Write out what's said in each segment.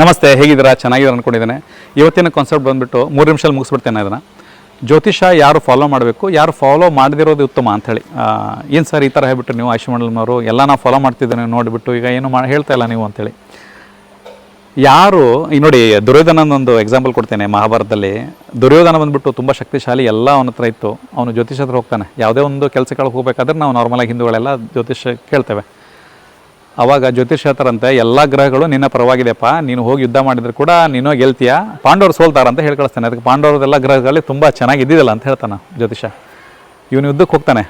ನಮಸ್ತೆ, ಹೇಗಿದ್ದೀರಾ? ಚೆನ್ನಾಗಿದ್ದಾರೆ ಅಂದ್ಕೊಂಡಿದ್ದೇನೆ ಇವತ್ತಿನ ಕಾನ್ಸೆಪ್ಟ್ ಬಂದುಬಿಟ್ಟು ಮೂರು ನಿಮಿಷದಲ್ಲಿ ಮುಗಿಸ್ಬಿಡ್ತೇನೆ ಅದನ್ನು ಜ್ಯೋತಿಷ ಯಾರು ಫಾಲೋ ಮಾಡಬೇಕು? ಯಾರು ಫಾಲೋ ಮಾಡದಿರೋದು ಉತ್ತಮ ಅಂಥೇಳಿ. ಏನು ಸರ್ ಈ ಥರ ಹೇಳ್ಬಿಟ್ಟು ನೀವು ಆಯುಷ್ಮಂಡಲನವರು ಎಲ್ಲ ನಾವು ಫಾಲೋ ಮಾಡ್ತಿದ್ದೇನೆ ನೋಡಿಬಿಟ್ಟು ಈಗ ಏನು ಮಾಡಿ ಹೇಳ್ತಾ ಇಲ್ಲ ನೀವು ಅಂಥೇಳಿ. ಯಾರು, ಈ ನೋಡಿ ದುರ್ಯೋಧನನೊಂದು ಎಕ್ಸಾಂಪಲ್ ಕೊಡ್ತೇನೆ ಮಹಾಭಾರತದಲ್ಲಿ. ದುರ್ಯೋಧನ ಬಂದ್ಬಿಟ್ಟು ತುಂಬ ಶಕ್ತಿಶಾಲಿ, ಎಲ್ಲ ಅವನ ಹತ್ರ ಇತ್ತು. ಅವನು ಜ್ಯೋತಿಷ ಹತ್ರ ಹೋಗ್ತಾನೆ. ಯಾವುದೇ ಒಂದು ಕೆಲಸಗಳಿಗೆ ಹೋಗಬೇಕಾದ್ರೆ ನಾವು ನಾರ್ಮಲಾಗಿ ಹಿಂದೂಗಳೆಲ್ಲ ಜ್ಯೋತಿಷ್ಯ ಕೇಳ್ತೇವೆ. ಅವಾಗ ಜ್ಯೋತಿಷ್ ಹೇಳ್ತಾರಂತೆ, ಎಲ್ಲ ಗ್ರಹಗಳು ನಿನ್ನ ಪರವಾಗಿದೆಯಪ್ಪ, ನೀನು ಹೋಗಿ ಯುದ್ಧ ಮಾಡಿದ್ರು ಕೂಡ ನೀನು ಗೆಲ್ತೀಯ? ಪಾಂಡವರು ಸೋಲ್ತಾರ ಅಂತ ಹೇಳಿ ಕಳಿಸ್ತಾನೆ ಅದಕ್ಕೆ ಪಾಂಡವರದೆಲ್ಲ ಗ್ರಹಗಳಲ್ಲಿ ತುಂಬ ಚೆನ್ನಾಗಿದ್ದಿದ್ದಿಲ್ಲ ಅಂತ ಹೇಳ್ತಾನೆ ಜ್ಯೋತಿಷ ಇವನು ಯುದ್ಧಕ್ಕೆ ಹೋಗ್ತಾನೆ,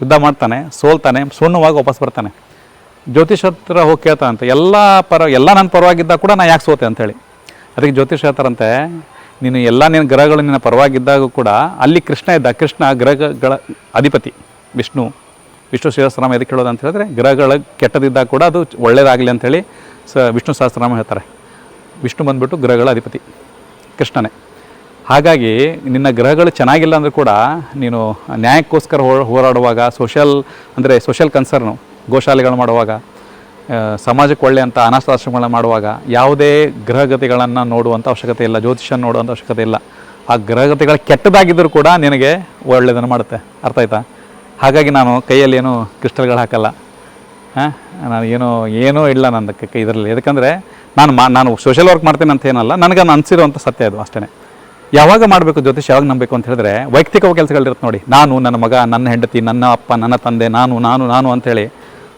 ಯುದ್ಧ ಮಾಡ್ತಾನೆ, ಸೋಲ್ತಾನೆ, ಸುಣ್ಣವಾಗಿ ವಾಪಸ್ ಬರ್ತಾನೆ. ಜ್ಯೋತಿಷ್ ಹತ್ರ ಹೋಗಿ ಕೇಳ್ತಾನಂತೆ, ಎಲ್ಲ ಪರ, ಎಲ್ಲ ನನ್ನ ಪರವಾಗಿದ್ದಾಗ ಕೂಡ ನಾನು ಯಾಕೆ ಸೋತೆ ಅಂತೇಳಿ. ಅದಕ್ಕೆ ಜ್ಯೋತಿಷ್ ಹೇಳ್ತಾರಂತೆ, ನೀನು ಎಲ್ಲ ನಿನ್ನ ಗ್ರಹಗಳು ನಿನ್ನ ಪರವಾಗಿದ್ದಾಗೂ ಕೂಡ ಅಲ್ಲಿ ಕೃಷ್ಣ ಇದ್ದ, ಕೃಷ್ಣ ಗ್ರಹಗಳ ಅಧಿಪತಿ, ವಿಷ್ಣು. ವಿಷ್ಣು ಸಹಸ್ರನಾಮ ಎದಕ್ಕೆ ಹೇಳೋದು ಅಂತ ಹೇಳಿದ್ರೆ ಗ್ರಹಗಳ ಕೆಟ್ಟದಿದ್ದಾಗ ಕೂಡ ಅದು ಒಳ್ಳೆಯದಾಗಲಿ ಅಂಥೇಳಿ ಸ ವಿಷ್ಣು ಸಹಸ್ರನಾಮ ಹೇಳ್ತಾರೆ. ವಿಷ್ಣು ಬಂದ್ಬಿಟ್ಟು ಗ್ರಹಗಳ ಅಧಿಪತಿ, ಕೃಷ್ಣನೇ. ಹಾಗಾಗಿ ನಿನ್ನ ಗ್ರಹಗಳು ಚೆನ್ನಾಗಿಲ್ಲ ಅಂದರೂ ಕೂಡ ನೀನು ನ್ಯಾಯಕ್ಕೋಸ್ಕರ ಹೋರಾಡುವಾಗ ಸೋಷಿಯಲ್ ಅಂದರೆ ಸೋಷಿಯಲ್ ಕನ್ಸರ್ನು ಗೋಶಾಲೆಗಳು ಮಾಡುವಾಗ ಸಮಾಜಕ್ಕೆ ಒಳ್ಳೆ ಅಂತ ಅನಾಥಾಶ್ರಮಗಳನ್ನ ಮಾಡುವಾಗ ಯಾವುದೇ ಗ್ರಹಗತಿಗಳನ್ನು ನೋಡುವಂಥ ಅವಶ್ಯಕತೆ ಇಲ್ಲ ಜ್ಯೋತಿಷ ನೋಡುವಂಥ ಅವಶ್ಯಕತೆ ಇಲ್ಲ. ಆ ಗ್ರಹಗತಿಗಳು ಕೆಟ್ಟದಾಗಿದ್ದರೂ ಕೂಡ ನಿನಗೆ ಒಳ್ಳೆಯದನ್ನು ಮಾಡುತ್ತೆ. ಅರ್ಥ ಆಯ್ತಾ? ಹಾಗಾಗಿ ನಾನು ಕೈಯಲ್ಲಿ ಏನು ಕ್ರಿಸ್ಟಲ್ಗಳು ಹಾಕಲ್ಲ. ಹಾಂ, ನಾನು ಏನೋ, ಏನೂ ಇಲ್ಲ ನನ್ನ ಕೈ ಇದರಲ್ಲಿ. ಯಾಕಂದರೆ ನಾನು ಮಾ, ನಾನು ಸೋಷಿಯಲ್ ವರ್ಕ್ ಮಾಡ್ತೇನೆ ಅಂತ ಏನಲ್ಲ ನನಗೆ ಅನಿಸಿರುವಂಥ ಸತ್ಯ ಅದು ಅಷ್ಟೇ ಯಾವಾಗ ಮಾಡಬೇಕು ಜ್ಯೋತಿಷ್, ಯಾವಾಗ ನಂಬಬೇಕು ಅಂತ ಹೇಳಿದ್ರೆ ವೈಯಕ್ತಿಕ ಕೆಲಸಗಳಿರುತ್ತೆ ನೋಡಿ. ನಾನು ನನ್ನ ಮಗ, ನನ್ನ ಹೆಂಡತಿ, ನನ್ನ ಅಪ್ಪ, ನನ್ನ ತಂದೆ, ನಾನು ನಾನು ನಾನು ಅಂಥೇಳಿ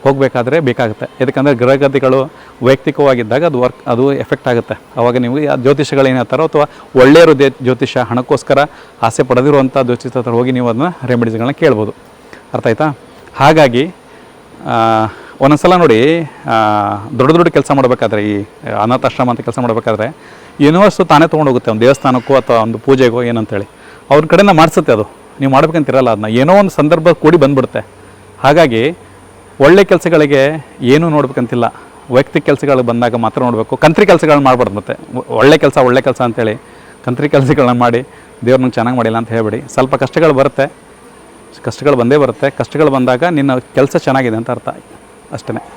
ಹೋಗಬೇಕಾದ್ರೆ ಬೇಕಾಗುತ್ತೆ. ಯಾಕಂದರೆ ಗ್ರಹಗತಿಗಳು ವೈಯಕ್ತಿಕವಾಗಿದ್ದಾಗ ಅದು ವರ್ಕ್ ಅದು ಎಫೆಕ್ಟ್ ಆಗುತ್ತೆ. ಆವಾಗ ಆ ಜ್ಯೋತಿಷಗಳು ಏನು ಹೇಳ್ತಾರೋ ಅಥವಾ ಒಳ್ಳೆಯರು ದೇ ಜ್ಯೋತಿಷ ಹಣಕ್ಕೋಸ್ಕರ ಆಸೆ ಪಡೆದಿರುವಂಥ ಜ್ಯೋತಿಷ ಹೋಗಿ ನೀವು ಅದನ್ನ ರೆಮಿಡೀಸ್ಗಳನ್ನ ಕೇಳ್ಬೋದು. ಅರ್ಥ ಆಯ್ತಾ? ಹಾಗಾಗಿ ಒಂದೊಂದ್ಸಲ ನೋಡಿ ದೊಡ್ಡ ದೊಡ್ಡ ಕೆಲಸ ಮಾಡಬೇಕಾದ್ರೆ ಈ ಅನಾಥಾಶ್ರಮ ಅಂತ ಕೆಲಸ ಮಾಡಬೇಕಾದ್ರೆ ಯೂನಿವರ್ಸು ತಾನೇ ತೊಗೊಂಡು ಹೋಗುತ್ತೆ, ಒಂದು ದೇವಸ್ಥಾನಕ್ಕೂ ಅಥವಾ ಒಂದು ಪೂಜೆಗೋ ಏನಂತೇಳಿ. ಅವ್ರ ಕಡೆಯಿಂದ ಮಾಡಿಸುತ್ತೆ ಅದು. ನೀವು ಮಾಡ್ಬೇಕಂತಿರಲ್ಲ ಅದನ್ನ ಏನೋ ಒಂದು ಸಂದರ್ಭ ಕೂಡಿ ಬಂದ್ಬಿಡುತ್ತೆ. ಹಾಗಾಗಿ, ಒಳ್ಳೆ ಕೆಲಸಗಳಿಗೆ ಏನೂ ನೋಡ್ಬೇಕಂತಿಲ್ಲ. ವೈಯಕ್ತಿಕ ಕೆಲಸಗಳು ಬಂದಾಗ ಮಾತ್ರ ನೋಡಬೇಕು. ಕಂತ್ರಿ ಕೆಲಸಗಳನ್ನ ಮಾಡ್ಬಾರ್ದು ಮತ್ತೆ. ಒಳ್ಳೆ ಕೆಲಸ ಒಳ್ಳೆ ಕೆಲಸ ಅಂತೇಳಿ. ಕಂತ್ರಿ ಕೆಲಸಗಳನ್ನ ಮಾಡಿ ದೇವ್ರನ್ನ ಚೆನ್ನಾಗಿ ಮಾಡಿಲ್ಲ ಅಂತ ಹೇಳ್ಬೇಡಿ. ಸ್ವಲ್ಪ ಕಷ್ಟಗಳು ಬರುತ್ತೆ. ಕಷ್ಟಗಳು ಬಂದೇ ಬರುತ್ತೆ. ಕಷ್ಟಗಳು ಬಂದಾಗ ನಿನ್ನ ಕೆಲಸ ಚೆನ್ನಾಗಿದೆ ಅಂತ ಅರ್ಥ. ಅಷ್ಟೇ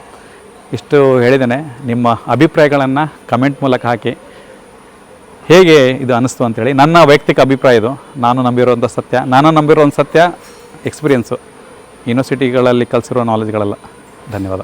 ಇಷ್ಟು ಹೇಳಿದ್ದೇನೆ. ನಿಮ್ಮ ಅಭಿಪ್ರಾಯಗಳನ್ನು ಕಮೆಂಟ್ ಮೂಲಕ ಹಾಕಿ. ಹೇಗೆ ಇದು ಅನ್ನಿಸ್ತು ಅಂತೇಳಿ. ನನ್ನ ವೈಯಕ್ತಿಕ ಅಭಿಪ್ರಾಯ ಇದು. ನಾನು ನಂಬಿರೋಂಥ ಸತ್ಯ. ನಾನು ನಂಬಿರೋ ಒಂದು ಸತ್ಯ ಎಕ್ಸ್ಪೀರಿಯೆನ್ಸು ಯೂನಿವರ್ಸಿಟಿಗಳಲ್ಲಿ ಕಲಿಸಿರೋ ನಾಲೆಜ್ಗಳೆಲ್ಲ ಧನ್ಯವಾದ.